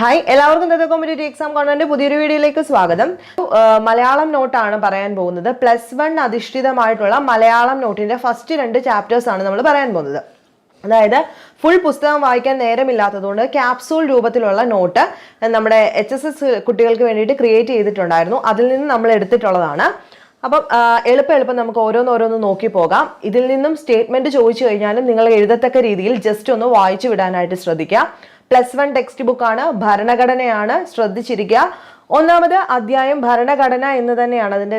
Hi എല്ലാവർക്കും ഇന്നത്തെ competitive exam convent പുതിയൊരു വീഡിയോയിലേക്ക് സ്വാഗതം. മലയാളം നോട്ടാണ് പറയാൻ പോകുന്നത്. പ്ലസ് വൺ അധിഷ്ഠിതമായിട്ടുള്ള മലയാളം നോട്ടിന്റെ ഫസ്റ്റ് രണ്ട് ചാപ്റ്റേഴ്സ് ആണ് നമ്മൾ പറയാൻ പോകുന്നത്. അതായത് ഫുൾ പുസ്തകം വായിക്കാൻ നേരമില്ലാത്തതുകൊണ്ട് ക്യാപ്സൂൾ രൂപത്തിലുള്ള നോട്ട് നമ്മുടെ എച്ച് എസ് എസ് കുട്ടികൾക്ക് വേണ്ടിയിട്ട് ക്രിയേറ്റ് ചെയ്തിട്ടുണ്ടായിരുന്നു. അതിൽ നിന്ന് നമ്മൾ എടുത്തിട്ടുള്ളതാണ്. അപ്പം എളുപ്പം എളുപ്പം നമുക്ക് ഓരോന്നോരോന്ന് നോക്കി പോകാം. ഇതിൽ നിന്നും സ്റ്റേറ്റ്മെന്റ് ചോദിച്ചു കഴിഞ്ഞാലും നിങ്ങൾ എഴുതത്തക്ക രീതിയിൽ ജസ്റ്റ് ഒന്ന് വായിച്ചു വിടാനായിട്ട് ശ്രദ്ധിക്കുക പ്ലസ് വൺ ടെക്സ്റ്റ് ബുക്കാണ് ഭരണഘടനയാണ് ശ്രദ്ധിച്ചിരിക്കുക. ഒന്നാമത് അധ്യായം ഭരണഘടന എന്ന് തന്നെയാണ് അതിന്റെ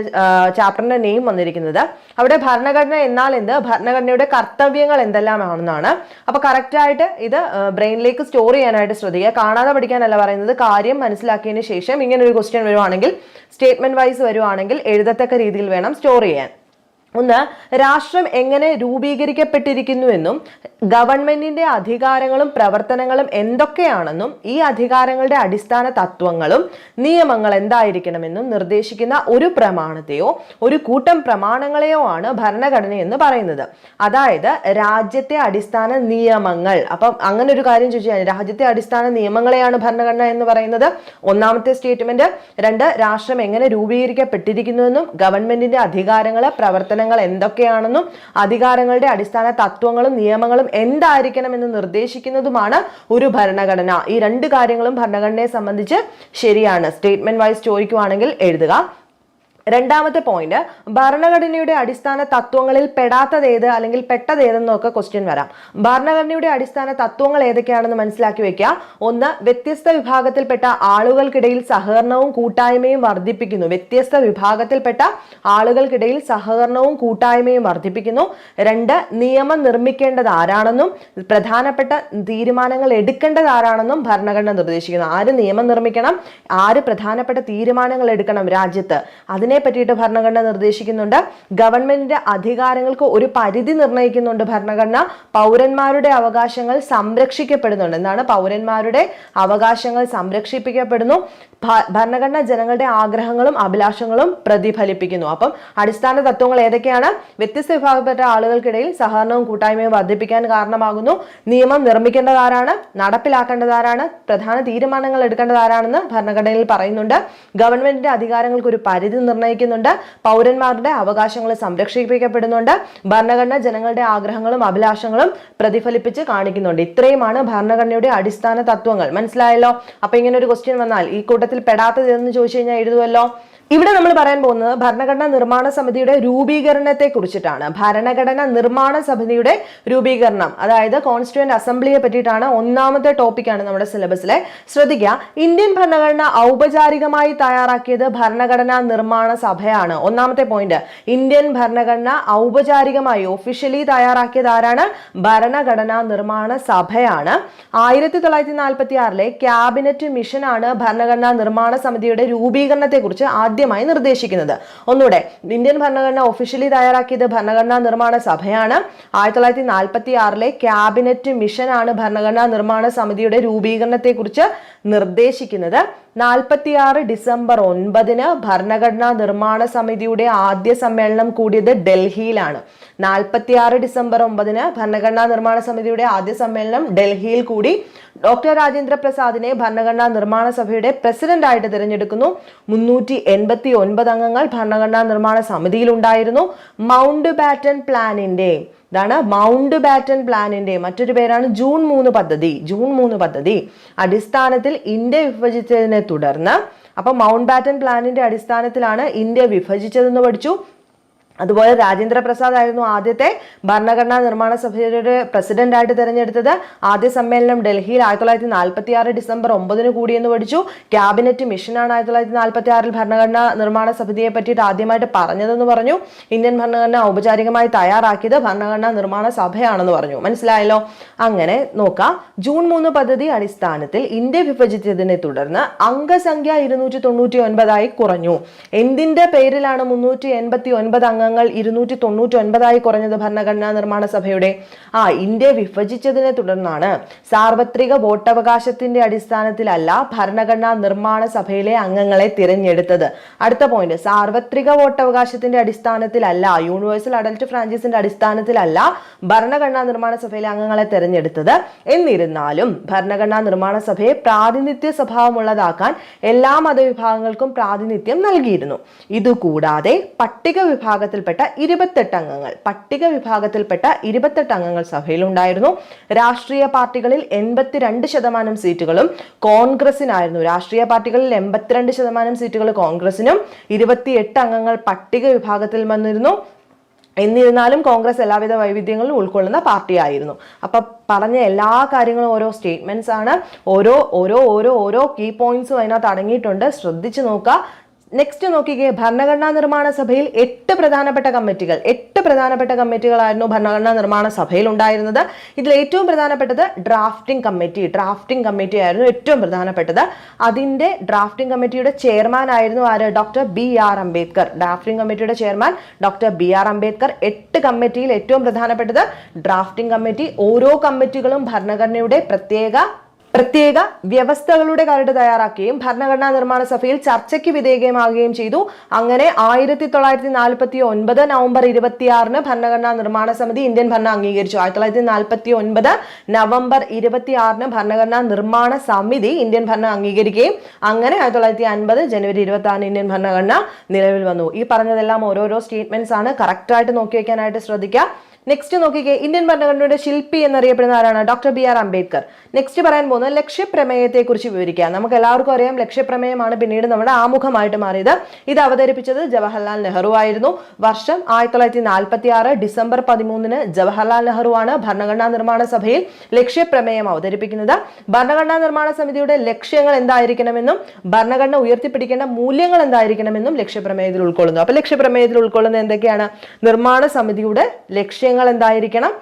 ചാപ്റ്ററിന്റെ നെയിം വന്നിരിക്കുന്നത്. അവിടെ ഭരണഘടന എന്നാൽ എന്ത്? ഭരണഘടനയുടെ കർത്തവ്യങ്ങൾ എന്തെല്ലാമാണെന്നാണ്. അപ്പൊ കറക്റ്റായിട്ട് ഇത് ബ്രെയിനിലേക്ക് സ്റ്റോർ ചെയ്യാനായിട്ട് ശ്രദ്ധിക്കുക. കാണാതെ പഠിക്കാനല്ല പറയുന്നത്. കാര്യം മനസ്സിലാക്കിയതിന് ശേഷം ഇങ്ങനെ ഒരു ക്വസ്റ്റ്യൻ വരുവാണെങ്കിൽ സ്റ്റേറ്റ്മെന്റ് വൈസ് വരുവാണെങ്കിൽ എഴുതത്തക്ക രീതിയിൽ വേണം സ്റ്റോർ ചെയ്യാൻ. ഒന്ന് രാഷ്ട്രം എങ്ങനെ രൂപീകരിക്കപ്പെട്ടിരിക്കുന്നുവെന്നും ഗവൺമെന്റിന്റെ അധികാരങ്ങളും പ്രവർത്തനങ്ങളും എന്തൊക്കെയാണെന്നും ഈ അധികാരങ്ങളുടെ അടിസ്ഥാന തത്വങ്ങളും നിയമങ്ങൾ എന്തായിരിക്കണമെന്നും നിർദ്ദേശിക്കുന്ന ഒരു പ്രമാണത്തെയോ ഒരു കൂട്ടം പ്രമാണങ്ങളെയോ ആണ് ഭരണഘടന എന്ന് പറയുന്നത്. അതായത് രാജ്യത്തെ അടിസ്ഥാന നിയമങ്ങൾ. അപ്പം അങ്ങനെ ഒരു കാര്യം ചോദിച്ചാൽ രാജ്യത്തെ അടിസ്ഥാന നിയമങ്ങളെയാണ് ഭരണഘടന എന്ന് പറയുന്നത്. ഒന്നാമത്തെ സ്റ്റേറ്റ്മെന്റ്. രണ്ട് രാഷ്ട്രം എങ്ങനെ രൂപീകരിക്കപ്പെട്ടിരിക്കുന്നുവെന്നും ഗവൺമെന്റിന്റെ അധികാരങ്ങൾ പ്രവർത്തനങ്ങൾ എന്തൊക്കെയാണെന്നും അധികാരങ്ങളുടെ അടിസ്ഥാന തത്വങ്ങളും നിയമങ്ങളും എന്തായിരിക്കണം എന്ന് നിർദ്ദേശിക്കുന്നതുമാണ് ഒരു ഭരണഘടന. ഈ രണ്ട് കാര്യങ്ങളും ഭരണഘടനയെ സംബന്ധിച്ച് ശരിയാണ്. സ്റ്റേറ്റ്മെന്റ് വൈസ് ചോദിക്കുവാണെങ്കിൽ എഴുതുക. രണ്ടാമത്തെ പോയിന്റ് ഭരണഘടനയുടെ അടിസ്ഥാന തത്വങ്ങളിൽ പെടാത്തത് ഏത് അല്ലെങ്കിൽ പെട്ടത് ഏതെന്നൊക്കെ ക്വസ്റ്റ്യൻ വരാം. ഭരണഘടനയുടെ അടിസ്ഥാന തത്വങ്ങൾ ഏതൊക്കെയാണെന്ന് മനസ്സിലാക്കി വെക്കുക ഒന്ന് വ്യത്യസ്ത വിഭാഗത്തിൽപ്പെട്ട ആളുകൾക്കിടയിൽ സഹകരണവും കൂട്ടായ്മയും വർദ്ധിപ്പിക്കുന്നു. വ്യത്യസ്ത വിഭാഗത്തിൽപ്പെട്ട ആളുകൾക്കിടയിൽ സഹകരണവും കൂട്ടായ്മയും വർദ്ധിപ്പിക്കുന്നു. രണ്ട് നിയമം നിർമ്മിക്കേണ്ടത് ആരാണെന്നും പ്രധാനപ്പെട്ട തീരുമാനങ്ങൾ എടുക്കേണ്ടത് ആരാണെന്നും ഭരണഘടന നിർദ്ദേശിക്കുന്നു. ആര് നിയമം നിർമ്മിക്കണം? ആര് പ്രധാനപ്പെട്ട തീരുമാനങ്ങൾ എടുക്കണം രാജ്യത്ത്? അതിനെ പറ്റിയിട്ട് ഭരണഘടന നിർദ്ദേശിക്കുന്നുണ്ട്. ഗവൺമെന്റിന്റെ അധികാരങ്ങൾക്ക് ഒരു പരിധി നിർണയിക്കുന്നുണ്ട് ഭരണഘടന. പൗരന്മാരുടെ അവകാശങ്ങൾ സംരക്ഷിക്കപ്പെടുന്നുണ്ട്. എന്താണ് പൗരന്മാരുടെ അവകാശങ്ങൾ സംരക്ഷിപ്പിക്കപ്പെടുന്നു. ഭരണഘടന ജനങ്ങളുടെ ആഗ്രഹങ്ങളും അഭിലാഷങ്ങളും പ്രതിഫലിപ്പിക്കുന്നു. അപ്പം അടിസ്ഥാന തത്വങ്ങൾ ഏതൊക്കെയാണ്? വ്യത്യസ്ത വിഭാഗപ്പെട്ട ആളുകൾക്കിടയിൽ സഹകരണവും കൂട്ടായ്മയും വർദ്ധിപ്പിക്കാൻ കാരണമാകുന്നു. നിയമം നിർമ്മിക്കേണ്ടതാരാണ്? നടപ്പിലാക്കേണ്ടതാരാണ്? പ്രധാന തീരുമാനങ്ങൾ എടുക്കേണ്ടതാരാണെന്ന് ഭരണഘടനയിൽ പറയുന്നുണ്ട്. ഗവൺമെന്റിന്റെ അധികാരങ്ങൾക്ക് ഒരു പരിധി നിർണയിക്കുന്നുണ്ട് പൗരന്മാരുടെ അവകാശങ്ങൾ സംരക്ഷിക്കപ്പെടുന്നുണ്ട്. ഭരണഘടന ജനങ്ങളുടെ ആഗ്രഹങ്ങളും അഭിലാഷങ്ങളും പ്രതിഫലിപ്പിച്ച് കാണിക്കുന്നുണ്ട്. ഇത്രയുമാണ് ഭരണഘടനയുടെ അടിസ്ഥാന തത്വങ്ങൾ. മനസ്സിലായല്ലോ? അപ്പൊ ഇങ്ങനെ ഒരു ക്വസ്റ്റ്യൻ വന്നാൽ ഈ കൂട്ടത്തിൽ പെടാത്തതെന്ന് ചോദിച്ചു കഴിഞ്ഞാൽ എഴുതുമല്ലോ ഇവിടെ നമ്മൾ പറയാൻ പോകുന്നത് ഭരണഘടനാ നിർമ്മാണ സമിതിയുടെ രൂപീകരണത്തെ കുറിച്ചിട്ടാണ് ഭരണഘടനാ നിർമ്മാണ സമിതിയുടെ രൂപീകരണം അതായത് കോൺസ്റ്റിറ്റ്യൂന്റ് അസംബ്ലിയെ പറ്റിയിട്ടാണ് ഒന്നാമത്തെ ടോപ്പിക്കാണ് നമ്മുടെ സിലബസിലെ ശ്രദ്ധിക്കുക ഇന്ത്യൻ ഭരണഘടന ഔപചാരികമായി തയ്യാറാക്കിയത് ഭരണഘടനാ നിർമ്മാണ സഭയാണ്. ഒന്നാമത്തെ പോയിന്റ് ഇന്ത്യൻ ഭരണഘടന ഔപചാരികമായി ഒഫീഷ്യലി തയ്യാറാക്കിയത് ആരാണ്? ഭരണഘടനാ നിർമ്മാണ സഭയാണ്. ആയിരത്തി തൊള്ളായിരത്തി നാൽപ്പത്തി ആറിലെ ക്യാബിനറ്റ് മിഷനാണ് ഭരണഘടനാ നിർമ്മാണ സമിതിയുടെ രൂപീകരണത്തെ കുറിച്ച് ആദ്യമായി നിർദ്ദേശിക്കുന്നത്. ഒന്നുകൂടെ ഇന്ത്യൻ ഭരണഘടന ഒഫീഷ്യലി തയ്യാറാക്കിയത് ഭരണഘടനാ നിർമ്മാണ സഭയാണ്. ആയിരത്തി തൊള്ളായിരത്തി നാൽപ്പത്തി ആറിലെ ക്യാബിനറ്റ് മിഷനാണ് ഭരണഘടനാ നിർമ്മാണ സമിതിയുടെ രൂപീകരണത്തെ കുറിച്ച് നിർദ്ദേശിക്കുന്നത്. നാൽപ്പത്തിയാറ് ഡിസംബർ ഒൻപതിന് ഭരണഘടനാ നിർമ്മാണ സമിതിയുടെ ആദ്യ സമ്മേളനം കൂടിയത് ഡൽഹിയിലാണ്. നാൽപ്പത്തിയാറ് ഡിസംബർ ഒമ്പതിന് ഭരണഘടനാ നിർമ്മാണ സമിതിയുടെ ആദ്യ സമ്മേളനം ഡൽഹിയിൽ കൂടി. ഡോക്ടർ രാജേന്ദ്ര പ്രസാദിനെ ഭരണഘടനാ നിർമ്മാണ സഭയുടെ പ്രസിഡന്റായിട്ട് തിരഞ്ഞെടുക്കുന്നു. മുന്നൂറ്റി എൺപത്തി ഒൻപത് അംഗങ്ങൾ ഭരണഘടനാ നിർമ്മാണ സമിതിയിൽ ഉണ്ടായിരുന്നു മൗണ്ട് ബാറ്റൺ പ്ലാനിന്റെ ഇതാണ് മൗണ്ട് ബാറ്റൺ പ്ലാനിന്റെ മറ്റൊരു പേരാണ് ജൂൺ മൂന്ന് പദ്ധതി. ജൂൺ മൂന്ന് പദ്ധതി അടിസ്ഥാനത്തിൽ ഇന്ത്യ വിഭജിച്ചതിനെ തുടർന്ന് അപ്പൊ മൗണ്ട് ബാറ്റൺ പ്ലാനിന്റെ അടിസ്ഥാനത്തിലാണ് ഇന്ത്യ വിഭജിച്ചതെന്ന് പഠിച്ചു. അതുപോലെ രാജേന്ദ്ര പ്രസാദ് ആയിരുന്നു ആദ്യത്തെ ഭരണഘടനാ നിർമ്മാണ സഭയുടെ പ്രസിഡന്റ് ആയിട്ട് തിരഞ്ഞെടുത്തത്. ആദ്യ സമ്മേളനം ഡൽഹിയിൽ ആയിരത്തി തൊള്ളായിരത്തി നാൽപ്പത്തി ആറ് ഡിസംബർ ഒമ്പതിന് കൂടിയെന്ന് പഠിച്ചു. ക്യാബിനറ്റ് മിഷനാണ് ആയിരത്തി തൊള്ളായിരത്തി നാൽപ്പത്തി ആറിൽ ഭരണഘടനാ നിർമ്മാണ സമിതിയെ പറ്റിയിട്ട് ആദ്യമായിട്ട് പറഞ്ഞതെന്ന് പറഞ്ഞു. ഇന്ത്യൻ ഭരണഘടന ഔപചാരികമായി തയ്യാറാക്കിയത് ഭരണഘടനാ നിർമ്മാണ സഭയാണെന്ന് പറഞ്ഞു. മനസ്സിലായല്ലോ? അങ്ങനെ നോക്കാം. ജൂൺ മൂന്ന് പദ്ധതി അടിസ്ഥാനത്തിൽ ഇന്ത്യ വിഭജിച്ചതിനെ തുടർന്ന് അംഗസംഖ്യ ഇരുന്നൂറ്റി തൊണ്ണൂറ്റി ഒൻപതായി കുറഞ്ഞു. എന്തിന്റെ പേരിലാണ് മുന്നൂറ്റി എൺപത്തി ഒൻപത് അംഗങ്ങൾ അംഗങ്ങൾ ഇരുന്നൂറ്റി തൊണ്ണൂറ്റി ഒൻപതായി കുറഞ്ഞത് ഭരണഘടനാ നിർമ്മാണ സഭയുടെ. ആ ഇന്ത്യ വിഭജിച്ചതിനെ തുടർന്നാണ് സാർവത്രിക വോട്ടവകാശത്തിന്റെ അടിസ്ഥാനത്തിലല്ല ഭരണഘടനാ നിർമ്മാണ സഭയിലെ അംഗങ്ങളെ തിരഞ്ഞെടുത്തത്. അടുത്ത പോയിന്റ് സാർവത്രിക വോട്ടവകാശത്തിന്റെ അടിസ്ഥാനത്തിലല്ല യൂണിവേഴ്സൽ അഡൽട്ട് ഫ്രാഞ്ചൈസിന്റെ അടിസ്ഥാനത്തിലല്ല ഭരണഘടനാ നിർമ്മാണ സഭയിലെ അംഗങ്ങളെ തിരഞ്ഞെടുത്തത്. എന്നിരുന്നാലും ഭരണഘടനാ നിർമ്മാണ സഭയെ പ്രാതിനിധ്യ സ്വഭാവമുള്ളതാക്കാൻ എല്ലാ മതവിഭാഗങ്ങൾക്കും പ്രാതിനിധ്യം നൽകിയിരുന്നു. ഇതുകൂടാതെ പട്ടിക വിഭാഗത്തിൽപ്പെട്ട ഇരുപത്തെട്ട് അംഗങ്ങൾ പട്ടിക വിഭാഗത്തിൽപ്പെട്ട ഇരുപത്തെട്ട് അംഗങ്ങൾ സഭയിലുണ്ടായിരുന്നു. രാഷ്ട്രീയ പാർട്ടികളിൽ എൺപത്തിരണ്ട് ശതമാനം സീറ്റുകളും കോൺഗ്രസിനായിരുന്നു രാഷ്ട്രീയ പാർട്ടികളിൽ എൺപത്തിരണ്ട് ശതമാനം സീറ്റുകൾ കോൺഗ്രസിനും ഇരുപത്തിയെട്ട് അംഗങ്ങൾ പട്ടിക വിഭാഗത്തിൽ വന്നിരുന്നു. എന്നിരുന്നാലും കോൺഗ്രസ് എല്ലാവിധ വൈവിധ്യങ്ങളും ഉൾക്കൊള്ളുന്ന പാർട്ടിയായിരുന്നു. അപ്പൊ പറഞ്ഞ എല്ലാ കാര്യങ്ങളും ഓരോ സ്റ്റേറ്റ്മെന്റ്സ് ആണ്. ഓരോ ഓരോ ഓരോ ഓരോ കീ പോയിന്റ്സും അതിനകത്ത് അടങ്ങിയിട്ടുണ്ട്. ശ്രദ്ധിച്ചു നോക്കുക. നെക്സ്റ്റ് നോക്കിക്കേ ഭരണഘടനാ നിർമ്മാണ സഭയിൽ എട്ട് പ്രധാനപ്പെട്ട കമ്മിറ്റികൾ. എട്ട് പ്രധാനപ്പെട്ട കമ്മിറ്റികളായിരുന്നു ഭരണഘടനാ നിർമ്മാണ സഭയിൽ ഉണ്ടായിരുന്നത്. ഇതിൽ ഏറ്റവും പ്രധാനപ്പെട്ടത് ഡ്രാഫ്റ്റിംഗ് കമ്മിറ്റി. ഡ്രാഫ്റ്റിംഗ് കമ്മിറ്റി ആയിരുന്നു ഏറ്റവും പ്രധാനപ്പെട്ടത്. അതിന്റെ ഡ്രാഫ്റ്റിംഗ് കമ്മിറ്റിയുടെ ചെയർമാൻ ആയിരുന്നു ആര്? Doctor B R Ambedkar. Drafting കമ്മിറ്റിയുടെ chairman doctor B R Ambedkar. എട്ട് കമ്മിറ്റിയിൽ ഏറ്റവും പ്രധാനപ്പെട്ടത് ഡ്രാഫ്റ്റിംഗ് കമ്മിറ്റി. ഓരോ കമ്മിറ്റികളും ഭരണഘടനയുടെ പ്രത്യേക പ്രത്യേക വ്യവസ്ഥകളുടെ കരട് തയ്യാറാക്കുകയും ഭരണഘടനാ നിർമ്മാണ സഭയിൽ ചർച്ചയ്ക്ക് വിധേയമാകുകയും ചെയ്തു. അങ്ങനെ ആയിരത്തി തൊള്ളായിരത്തി നാൽപ്പത്തി ഒൻപത് നവംബർ ഇരുപത്തിയാറിന് ഭരണഘടനാ നിർമ്മാണ സമിതി ഇന്ത്യൻ ഭരണം അംഗീകരിച്ചു. ആയിരത്തി തൊള്ളായിരത്തി നാൽപ്പത്തി ഒൻപത് നവംബർ ഇരുപത്തിയാറിന് ഭരണഘടനാ നിർമ്മാണ സമിതി ഇന്ത്യൻ ഭരണം അംഗീകരിക്കുകയും അങ്ങനെ ആയിരത്തി തൊള്ളായിരത്തി അൻപത് ജനുവരി ഇരുപത്തി ആറിന് ഇന്ത്യൻ ഭരണഘടന നിലവിൽ വന്നു. ഈ പറഞ്ഞതെല്ലാം ഓരോരോ സ്റ്റേറ്റ്മെന്റ്സ് ആണ്. കറക്റ്റായിട്ട് നോക്കി വയ്ക്കാനായിട്ട് ശ്രദ്ധിക്കുക. നെക്സ്റ്റ് നോക്കിക്കേ ഇന്ത്യൻ ഭരണഘടനയുടെ ശില്പി എന്നറിയപ്പെടുന്ന ആരാണ്? Doctor B R Ambedkar. Next പറയാൻ പോകുന്നത് ലക്ഷ്യപ്രമേയത്തെ കുറിച്ച് വിവരിക്കുക നമുക്ക് എല്ലാവർക്കും അറിയാം ലക്ഷ്യപ്രമേയമാണ് പിന്നീട് നമ്മുടെ ആമുഖമായിട്ട് മാറിയത്. ഇത് അവതരിപ്പിച്ചത് ജവഹർലാൽ നെഹ്റു ആയിരുന്നു. വർഷം ആയിരത്തി തൊള്ളായിരത്തി നാൽപ്പത്തി ആറ് ഡിസംബർ പതിമൂന്നിന് ജവഹർലാൽ നെഹ്റു ആണ് ഭരണഘടനാ നിർമ്മാണ സഭയിൽ ലക്ഷ്യപ്രമേയം അവതരിപ്പിക്കുന്നത്. ഭരണഘടനാ നിർമ്മാണ സമിതിയുടെ ലക്ഷ്യങ്ങൾ എന്തായിരിക്കണമെന്നും ഭരണഘടന ഉയർത്തിപ്പിടിക്കേണ്ട മൂല്യങ്ങൾ എന്തായിരിക്കണമെന്നും ലക്ഷ്യപ്രമേയത്തിൽ ഉൾക്കൊള്ളുന്നു. അപ്പൊ ലക്ഷ്യപ്രമേയത്തിൽ ഉൾക്കൊള്ളുന്ന എന്തൊക്കെയാണ്? നിർമ്മാണ സമിതിയുടെ ലക്ഷ്യങ്ങൾ എന്തായിരിക്കണം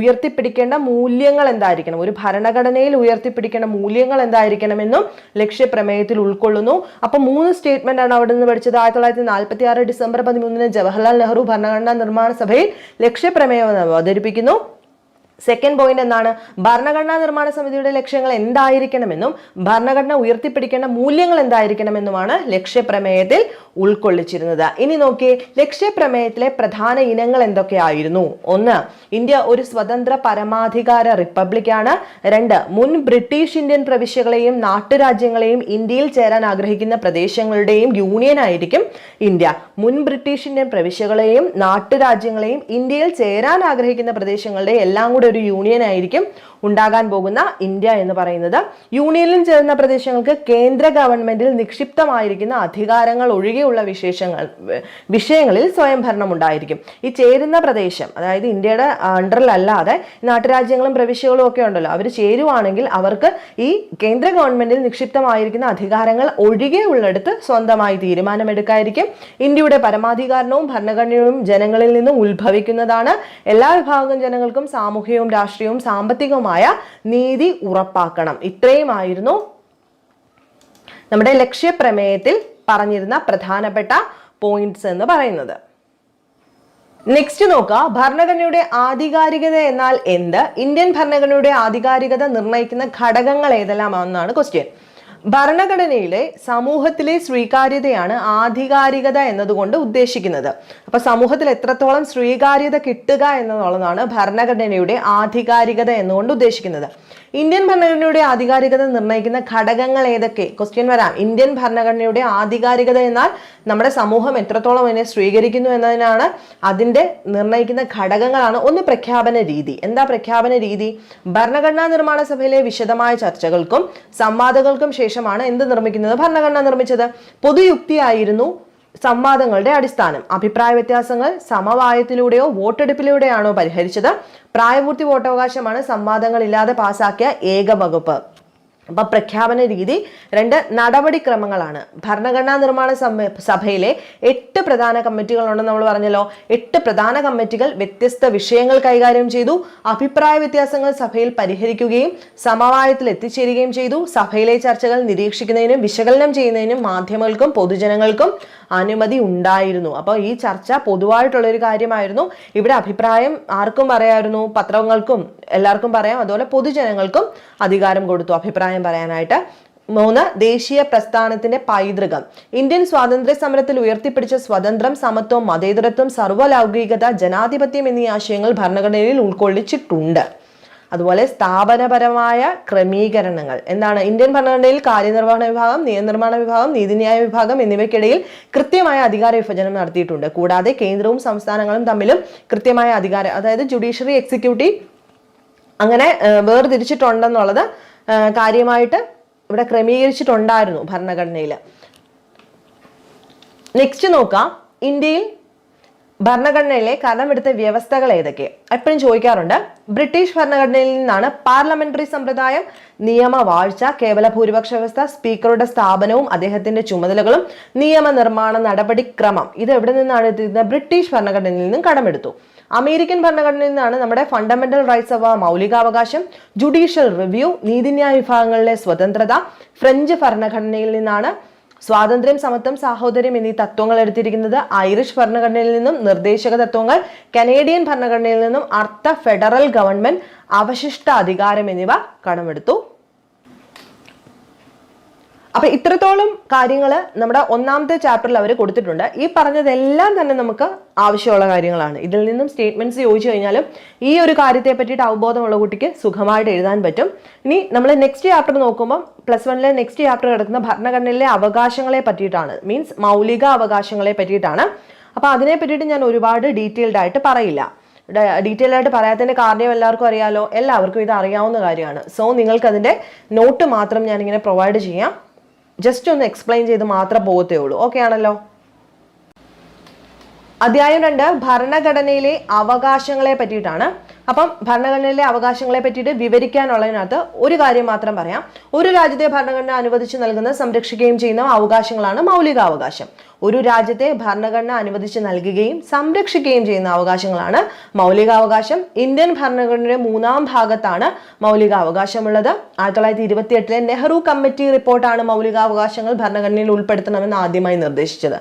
ഉയർത്തിപ്പിടിക്കേണ്ട മൂല്യങ്ങൾ എന്തായിരിക്കണം ഒരു ഭരണഘടനയിൽ ഉയർത്തിപ്പിടിക്കേണ്ട മൂല്യങ്ങൾ എന്തായിരിക്കണമെന്നും ലക്ഷ്യപ്രമേയത്തിൽ ഉൾക്കൊള്ളുന്നു. അപ്പൊ മൂന്ന് സ്റ്റേറ്റ്മെന്റ് ആണ് അവിടെ നിന്ന് പഠിച്ചത്. ആയിരത്തി തൊള്ളായിരത്തി നാൽപ്പത്തി ആറ് ഡിസംബർ പതിമൂന്നിന് ജവഹർലാൽ നെഹ്റു ഭരണഘടനാ നിർമ്മാണ സഭയിൽ ലക്ഷ്യപ്രമേയം അവതരിപ്പിക്കുന്നു. സെക്കൻഡ് പോയിന്റ് എന്താണ് ഭരണഘടനാ നിർമ്മാണ സമിതിയുടെ ലക്ഷ്യങ്ങൾ എന്തായിരിക്കണമെന്നും ഭരണഘടന ഉയർത്തിപ്പിടിക്കേണ്ട മൂല്യങ്ങൾ എന്തായിരിക്കണമെന്നുമാണ് ലക്ഷ്യപ്രമേയത്തിൽ ഉൾക്കൊള്ളിച്ചിരുന്നത്. ഇനി നോക്കിയേ ലക്ഷ്യപ്രമേയത്തിലെ പ്രധാന ഇനങ്ങൾ എന്തൊക്കെയായിരുന്നു? ഒന്ന് ഇന്ത്യ ഒരു സ്വതന്ത്ര പരമാധികാര റിപ്പബ്ലിക്കാണ്. രണ്ട് മുൻ ബ്രിട്ടീഷ് ഇന്ത്യൻ പ്രവിശ്യകളെയും നാട്ടുരാജ്യങ്ങളെയും ഇന്ത്യയിൽ ചേരാൻ ആഗ്രഹിക്കുന്ന പ്രദേശങ്ങളുടെയും യൂണിയൻ ആയിരിക്കും ഇന്ത്യ. മുൻ ബ്രിട്ടീഷ് ഇന്ത്യൻ പ്രവിശ്യകളെയും നാട്ടുരാജ്യങ്ങളെയും ഇന്ത്യയിൽ ചേരാൻ ആഗ്രഹിക്കുന്ന പ്രദേശങ്ങളുടെ എല്ലാം കൂടെ ഒരു യൂണിയൻ ആയിരിക്കും. ഉണ്ടാകാൻ പോകുന്ന ഇന്ത്യ എന്ന് പറയുന്നത്. യൂണിയനിൽ ചേർന്ന പ്രദേശങ്ങൾക്ക് കേന്ദ്ര ഗവൺമെന്റിൽ നിക്ഷിപ്തമായിരിക്കുന്ന അധികാരങ്ങൾ ഒഴികെയുള്ള വിശേഷങ്ങൾ വിഷയങ്ങളിൽ സ്വയംഭരണം ഉണ്ടായിരിക്കും ഈ ചേരുന്ന പ്രദേശം അതായത് ഇന്ത്യയുടെ അണ്ടറിലല്ലാതെ നാട്ടുരാജ്യങ്ങളും പ്രവിശ്യകളും ഒക്കെ ഉണ്ടല്ലോ. അവർ ചേരുവാണെങ്കിൽ അവർക്ക് ഈ കേന്ദ്ര ഗവൺമെന്റിൽ നിക്ഷിപ്തമായിരിക്കുന്ന അധികാരങ്ങൾ ഒഴികെ ഉള്ളിടത്ത് സ്വന്തമായി തീരുമാനമെടുക്കായിരിക്കും. ഇന്ത്യയുടെ പരമാധികാരവും ഭരണഘടനയും ജനങ്ങളിൽ നിന്നും ഉത്ഭവിക്കുന്നതാണ്. എല്ലാ വിഭാഗം ജനങ്ങൾക്കും സാമൂഹികവും രാഷ്ട്രീയവും സാമ്പത്തികവുമായ നീതി ഉറപ്പാക്കണം. ഇത്രയുമായിരുന്നു നമ്മുടെ ലക്ഷ്യപ്രമേയത്തിൽ പറഞ്ഞിരുന്ന പ്രധാനപ്പെട്ട പോയിന്റ്സ് എന്ന് പറയുന്നത്. നെക്സ്റ്റ് നോക്കുക. ഭരണഘടനയുടെ ആധികാരികത എന്നാൽ എന്ത്? ഇന്ത്യൻ ഭരണഘടനയുടെ ആധികാരികത നിർണയിക്കുന്ന ഘടകങ്ങൾ ഏതെല്ലാമാണെന്നാണ് ക്വസ്റ്റ്യൻ ഭരണഘടനയിലെ സമൂഹത്തിലെ സ്വീകാര്യതയാണ് ആധികാരികത എന്നതുകൊണ്ട് ഉദ്ദേശിക്കുന്നത്. അപ്പൊ സമൂഹത്തിൽ എത്രത്തോളം സ്വീകാര്യത കിട്ടുക എന്നുള്ളതാണ് ഭരണഘടനയുടെ ആധികാരികത എന്നുകൊണ്ട് ഉദ്ദേശിക്കുന്നത്. ഇന്ത്യൻ ഭരണഘടനയുടെ ആധികാരികത നിർണയിക്കുന്ന ഘടകങ്ങൾ ഏതൊക്കെ? ക്വസ്റ്റ്യൻ വരാം. ഇന്ത്യൻ ഭരണഘടനയുടെ ആധികാരികത എന്നാൽ നമ്മുടെ സമൂഹം എത്രത്തോളം അതിനെ സ്വീകരിക്കുന്നു എന്നതിനാണ് അതിന്റെ നിർണയിക്കുന്ന ഘടകങ്ങളാണ് ഒന്ന് പ്രഖ്യാപന രീതി. എന്താ പ്രഖ്യാപന രീതി? ഭരണഘടനാ നിർമ്മാണ സഭയിലെ വിശദമായ ചർച്ചകൾക്കും സംവാദങ്ങൾക്കും ശേഷമാണ് എന്ത് നിർമ്മിക്കുന്നത്? ഭരണഘടന നിർമ്മിച്ചത് പൊതുയുക്തിയായിരുന്നു. സംവാദങ്ങളുടെ അടിസ്ഥാനം. അഭിപ്രായ വ്യത്യാസങ്ങൾ സമവായത്തിലൂടെയോ വോട്ടെടുപ്പിലൂടെയാണോ പരിഹരിച്ചത്? പ്രായപൂർത്തി വോട്ടവകാശമാണ് സംവാദങ്ങളില്ലാതെ പാസാക്കിയ ഏക വകുപ്പ് അപ്പൊ പ്രഖ്യാപന രീതി രണ്ട് നടപടിക്രമങ്ങളാണ് ഭരണഘടനാ നിർമ്മാണ സഭയിലെ എട്ട് പ്രധാന കമ്മിറ്റികളുണ്ടെന്ന് നമ്മൾ പറഞ്ഞല്ലോ. എട്ട് പ്രധാന കമ്മിറ്റികൾ വ്യത്യസ്ത വിഷയങ്ങൾ കൈകാര്യം ചെയ്തു. അഭിപ്രായ വ്യത്യാസങ്ങൾ സഭയിൽ പരിഹരിക്കുകയും സമവായത്തിൽ എത്തിച്ചേരുകയും ചെയ്തു. സഭയിലെ ചർച്ചകൾ നിരീക്ഷിക്കുന്നതിനും വിശകലനം ചെയ്യുന്നതിനും മാധ്യമങ്ങൾക്കും പൊതുജനങ്ങൾക്കും അനുമതി ഉണ്ടായിരുന്നു. അപ്പോൾ ഈ ചർച്ച പൊതുവായിട്ടുള്ളൊരു കാര്യമായിരുന്നു. ഇവിടെ അഭിപ്രായം ആർക്കും പറയായിരുന്നു പത്രങ്ങൾക്കും എല്ലാവർക്കും പറയാം. അതുപോലെ പൊതുജനങ്ങൾക്കും അധികാരം കൊടുത്തു. അഭിപ്രായം പറയാനായിട്ട് മൂന്ന് ദേശീയ പ്രസ്ഥാനത്തിന്റെ പൈതൃകം. ഇന്ത്യൻ സ്വാതന്ത്ര്യ സമരത്തിൽ ഉയർത്തിപ്പിടിച്ച സ്വതന്ത്രം സമത്വം മതേതരത്വം സർവലൗകികത ജനാധിപത്യം എന്നീ ആശയങ്ങൾ ഭരണഘടനയിൽ ഉൾക്കൊള്ളിച്ചിട്ടുണ്ട്. അതുപോലെ സ്ഥാപനപരമായ ക്രമീകരണങ്ങൾ. എന്താണ്? ഇന്ത്യൻ ഭരണഘടനയിൽ കാര്യനിർവഹണ വിഭാഗം നിയമനിർമ്മാണ വിഭാഗം നീതിന്യായ വിഭാഗം എന്നിവയ്ക്കിടയിൽ കൃത്യമായ അധികാര വിഭജനം നടത്തിയിട്ടുണ്ട്. കൂടാതെ കേന്ദ്രവും സംസ്ഥാനങ്ങളും തമ്മിലും കൃത്യമായ അധികാരം അതായത് ജുഡീഷ്യറി എക്സിക്യൂട്ടീവ് അങ്ങനെ വേർതിരിച്ചിട്ടുണ്ടെന്നുള്ളത് കാര്യമായിട്ട് ഇവിടെ ക്രമീകരിച്ചിട്ടുണ്ടായിരുന്നു ഭരണഘടനയിൽ നെക്സ്റ്റ് നോക്കാം. ഇന്ത്യയിൽ ഭരണഘടനയിലെ കടമെടുത്ത വ്യവസ്ഥകൾ ഏതൊക്കെ? എപ്പോഴും ചോദിക്കാറുണ്ട്. ബ്രിട്ടീഷ് ഭരണഘടനയിൽ നിന്നാണ് പാർലമെന്ററി സമ്പ്രദായം നിയമവാഴ്ച കേവല ഭൂരിപക്ഷ വ്യവസ്ഥ സ്പീക്കറുടെ സ്ഥാപനവും അദ്ദേഹത്തിന്റെ ചുമതലകളും നിയമനിർമ്മാണ നടപടിക്രമം. ഇത് എവിടെ നിന്നാണ് എത്തിയിരുന്നത്? ബ്രിട്ടീഷ് ഭരണഘടനയിൽ നിന്നും കടമെടുത്തു. അമേരിക്കൻ ഭരണഘടനയിൽ നിന്നാണ് നമ്മുടെ ഫണ്ടമെന്റൽ റൈറ്റ്സ് അഥവാ മൗലികാവകാശം ജുഡീഷ്യൽ റിവ്യൂ നീതിന്യായ വിഭാഗങ്ങളിലെ സ്വതന്ത്രത ഫ്രഞ്ച് ഭരണഘടനയിൽ നിന്നാണ് സ്വാതന്ത്ര്യം സമത്വം സാഹോദര്യം എന്നീ തത്വങ്ങൾ എടുത്തിരിക്കുന്നത്. ഐറിഷ് ഭരണഘടനയിൽ നിന്നും നിർദ്ദേശക തത്വങ്ങൾ കനേഡിയൻ ഭരണഘടനയിൽ നിന്നും അർത്ഥ ഫെഡറൽ ഗവൺമെന്റ് അവശിഷ്ട അധികാരം എന്നിവ കടമെടുത്തു. അപ്പൊ ഇത്രത്തോളം കാര്യങ്ങൾ നമ്മുടെ ഒന്നാമത്തെ ചാപ്റ്ററിൽ അവർ കൊടുത്തിട്ടുണ്ട്. ഈ പറഞ്ഞതെല്ലാം തന്നെ നമുക്ക് ആവശ്യമുള്ള കാര്യങ്ങളാണ്. ഇതിൽ നിന്നും സ്റ്റേറ്റ്മെന്റ്സ് ചോദിച്ചു കഴിഞ്ഞാലും ഈ ഒരു കാര്യത്തെ പറ്റിയിട്ട് അവബോധമുള്ള കുട്ടിക്ക് സുഖമായിട്ട് എഴുതാൻ പറ്റും. ഇനി നമ്മൾ നെക്സ്റ്റ് ചാപ്റ്റർ നോക്കുമ്പോൾ പ്ലസ് വണ്ണിലെ നെക്സ്റ്റ് ചാപ്റ്റർ കിടക്കുന്ന ഭരണഘടനയിലെ അവകാശങ്ങളെ പറ്റിയിട്ടാണ്. മീൻസ് മൗലിക അവകാശങ്ങളെ പറ്റിയിട്ടാണ്. അപ്പൊ അതിനെ പറ്റിയിട്ട് ഞാൻ ഒരുപാട് ഡീറ്റെയിൽഡ് ആയിട്ട് പറയില്ല. ഡീറ്റെയിൽ ആയിട്ട് പറയാത്തതിന്റെ കാരണം എല്ലാവർക്കും അറിയാലോ. എല്ലാവർക്കും ഇത് അറിയാവുന്ന കാര്യമാണ്. സോ നിങ്ങൾക്ക് അതിന്റെ നോട്ട് മാത്രം ഞാനിങ്ങനെ പ്രൊവൈഡ് ചെയ്യാം. ജസ്റ്റ് ഒന്ന് എക്സ്പ്ലെയിൻ ചെയ്ത് മാത്രം പോകത്തേ ഉള്ളൂ ഓക്കെ ആണല്ലോ? അധ്യായം രണ്ട് ഭരണഘടനയിലെ അവകാശങ്ങളെ പറ്റിയിട്ടാണ്. അപ്പം ഭരണഘടനയിലെ അവകാശങ്ങളെ പറ്റിയിട്ട് വിവരിക്കാനുള്ളതിനകത്ത് ഒരു കാര്യം മാത്രം പറയാം. ഒരു രാജ്യത്തെ ഭരണഘടന അനുവദിച്ച് നൽകുന്ന സംരക്ഷിക്കുകയും ചെയ്യുന്ന അവകാശങ്ങളാണ് മൗലികാവകാശം. ഒരു രാജ്യത്തെ ഭരണഘടന അനുവദിച്ച് നൽകുകയും സംരക്ഷിക്കുകയും ചെയ്യുന്ന അവകാശങ്ങളാണ് മൗലികാവകാശം. ഇന്ത്യൻ ഭരണഘടനയുടെ മൂന്നാം ഭാഗത്താണ് മൗലികാവകാശമുള്ളത്. ആയിരത്തി തൊള്ളായിരത്തി ഇരുപത്തി എട്ടിലെ നെഹ്റു കമ്മിറ്റി റിപ്പോർട്ടാണ് മൗലികാവകാശങ്ങൾ ഭരണഘടനയിൽ ഉൾപ്പെടുത്തണമെന്ന് ആദ്യമായി നിർദ്ദേശിച്ചത്.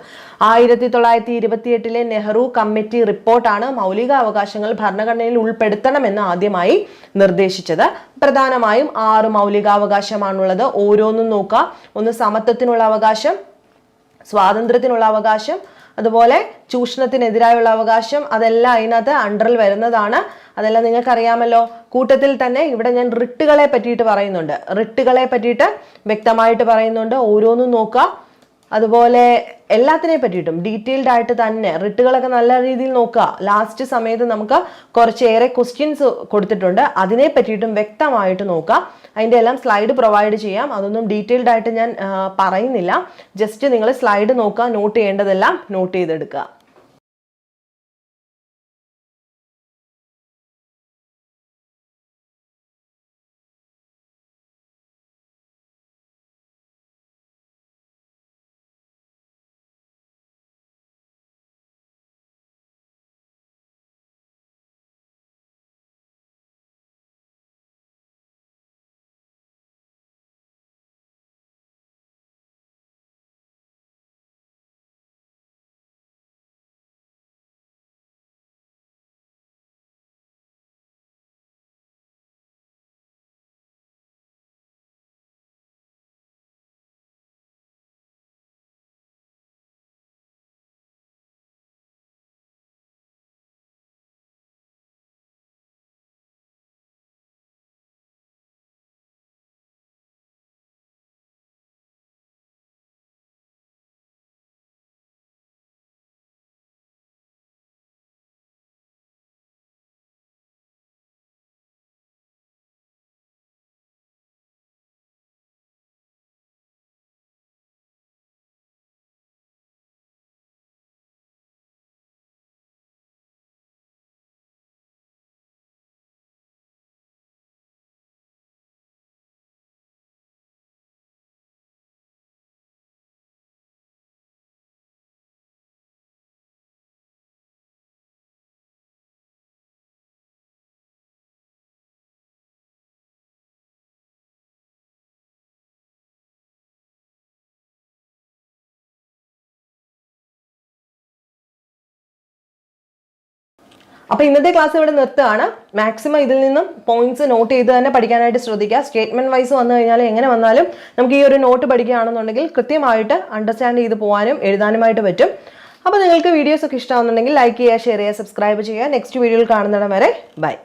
ആയിരത്തി തൊള്ളായിരത്തി ഇരുപത്തി എട്ടിലെ നെഹ്റു കമ്മിറ്റി റിപ്പോർട്ടാണ് മൗലികാവകാശങ്ങൾ ഭരണഘടനയിൽ ഉൾപ്പെടുത്തണമെന്ന് ആദ്യമായി നിർദ്ദേശിച്ചത്. പ്രധാനമായും ആറ് മൗലികാവകാശമാണുള്ളത്. ഓരോന്നും നോക്കുക ഒന്ന് സമത്വത്തിനുള്ള അവകാശം സ്വാതന്ത്ര്യത്തിനുള്ള അവകാശം അതുപോലെ ചൂഷണത്തിനെതിരായുള്ള അവകാശം അതെല്ലാം അതിനകത്ത് അണ്ടറിൽ വരുന്നതാണ്. അതെല്ലാം നിങ്ങൾക്കറിയാമല്ലോ. കൂട്ടത്തിൽ തന്നെ ഇവിടെ ഞാൻ റിട്ടുകളെ പറ്റിയിട്ട് പറയുന്നുണ്ട്. റിട്ടുകളെ പറ്റിയിട്ട് വ്യക്തമായിട്ട് പറയുന്നുണ്ട്. ഓരോന്നും നോക്കുക അതുപോലെ എല്ലാത്തിനെ പറ്റിയിട്ടും ഡീറ്റെയിൽഡ് ആയിട്ട് തന്നെ റിട്ടുകളൊക്കെ നല്ല രീതിയിൽ നോക്കുക. ലാസ്റ്റ് സമയത്ത് നമുക്ക് കുറച്ചേറെ ക്വസ്റ്റ്യൻസ് കൊടുത്തിട്ടുണ്ട്. അതിനെ പറ്റിയിട്ടും വ്യക്തമായിട്ട് നോക്കുക. അതിന്റെ എല്ലാം സ്ലൈഡ് പ്രൊവൈഡ് ചെയ്യാം. അതൊന്നും ഡീറ്റെയിൽഡ് ആയിട്ട് ഞാൻ പറയുന്നില്ല. ജസ്റ്റ് നിങ്ങൾ സ്ലൈഡ് നോക്കുക നോട്ട് ചെയ്യേണ്ടതെല്ലാം നോട്ട് ചെയ്തെടുക്കുക. അപ്പോൾ ഇന്നത്തെ ക്ലാസ് ഇവിടെ നിർത്തുകയാണ്. മാക്സിമം ഇതിൽ നിന്നും പോയിന്റ്സ് നോട്ട് ചെയ്ത് തന്നെ പഠിക്കാനായിട്ട് ശ്രദ്ധിക്കുക. സ്റ്റേറ്റ്മെന്റ് വൈസ് വന്നു കഴിഞ്ഞാൽ എങ്ങനെ വന്നാലും നമുക്ക് ഈ ഒരു നോട്ട് പഠിക്കുകയാണെന്നുണ്ടെങ്കിൽ കൃത്യമായിട്ട് അണ്ടർസ്റ്റാൻഡ് ചെയ്ത് പോകാനും എഴുതാനുമായിട്ട് പറ്റും. അപ്പോൾ നിങ്ങൾക്ക് വീഡിയോസ് ഒക്കെ ഇഷ്ടമാകുന്നുണ്ടെങ്കിൽ ലൈക്ക് ചെയ്യുക ഷെയർ ചെയ്യുക സബ്സ്ക്രൈബ് ചെയ്യുക. നെക്സ്റ്റ് വീഡിയോയിൽ കാണുന്നിടം വരെ ബൈ